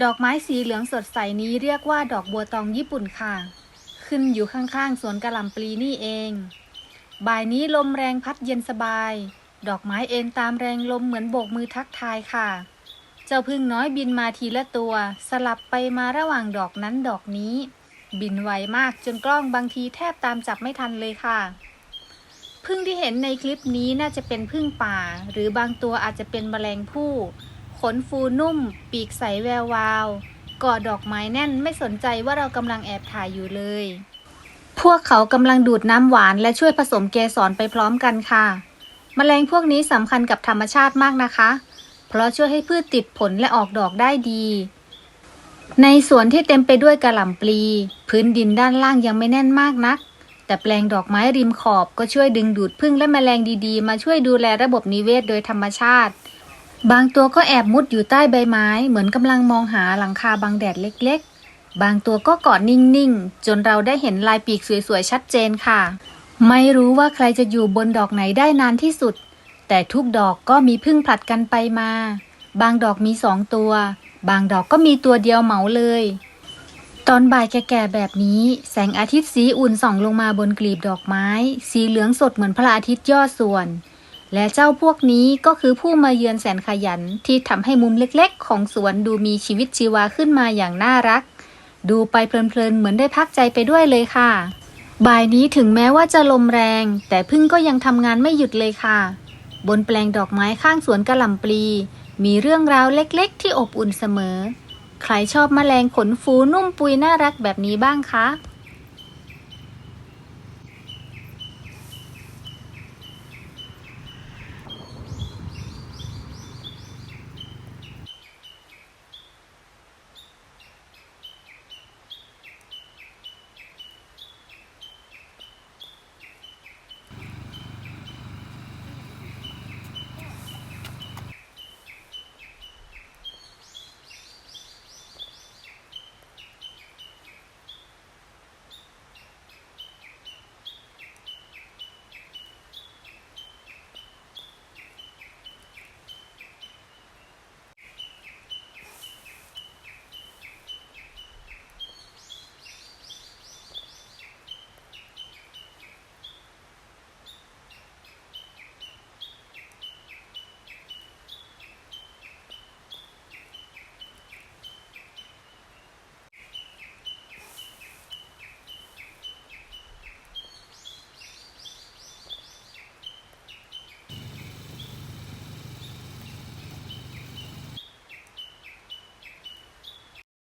ดอกไม้สีเหลืองสดใสนี้เรียกว่าดอกบัวตองญี่ปุ่นค่ะ ขึ้นอยู่ข้างๆ สวนกระหล่ำปลีนี่เอง บ่ายนี้ลมแรงพัดเย็นสบาย ดอกไม้เอ็นตามแรงลมเหมือนโบกมือทักทายค่ะ เจ้าพึ่งน้อยบินมาทีละตัว สลับไปมาระหว่างดอกนั้นดอกนี้ บินไวมากจนกล้องบางทีแทบตามจับไม่ทันเลยค่ะ พึ่งที่เห็นในคลิปนี้น่าจะเป็นพึ่งป่า หรือบางตัวอาจจะเป็นแมลงผู้ ขนฟูนุ่ม ปีกใสแวววาวกอดดอกไม้แน่นไม่สนใจว่าเรากำลังแอบถ่ายอยู่เลย พวกเขากำลังดูดน้ำหวานและช่วยผสมเกสรไปพร้อมกันค่ะ แมลงพวกนี้สำคัญกับธรรมชาติมากนะคะ เพราะช่วยให้พืชติดผลและออกดอกได้ดี ในสวนที่เต็มไปด้วยกระหล่ำปลี พื้นดินด้านล่างยังไม่แน่นมากนัก แต่แปลงดอกไม้ริมขอบก็ช่วยดึงดูดพึ่งและแมลงดีๆ มาช่วยดูแลระบบนิเวศโดยธรรมชาติ บางตัวก็แอบมุดอยู่ใต้ใบไม้ เหมือนกำลังมองหาหลังคาบังแดดเล็กๆ บางตัวก็เกาะนิ่งๆ จนเราได้เห็นลายปีกสวยๆ ชัดเจนค่ะ ไม่รู้ว่าใครจะอยู่บนดอกไหนได้นานที่สุด แต่ทุกดอกก็มีพึ่งผลัดกันไปมา บางดอกมีสองตัว บางดอกก็มีตัวเดียวเหมาเลย ตอนบ่ายแก่ๆ แบบนี้ แสงอาทิตย์สีอุ่นส่องลงมาบนกลีบดอกไม้ สีเหลืองสดเหมือนพระอาทิตย์ยอดส่วน และเจ้าพวกนี้ก็คือผู้มาเยือนแสนขยันที่ทำให้มุมเล็กๆ ของสวนดูมีชีวิตชีวาขึ้นมาอย่างน่ารัก ดูไปเพลินๆ เหมือนได้พักใจไปด้วยเลยค่ะ บ่ายนี้ถึงแม้ว่าจะลมแรง แต่พึ่งก็ยังทำงานไม่หยุดเลยค่ะ บนแปลงดอกไม้ข้างสวนกระหล่ำปลี มีเรื่องราวเล็กๆ ที่อบอุ่นเสมอ ใครชอบแมลงขนฟูนุ่มปุยน่ารักแบบนี้บ้างคะ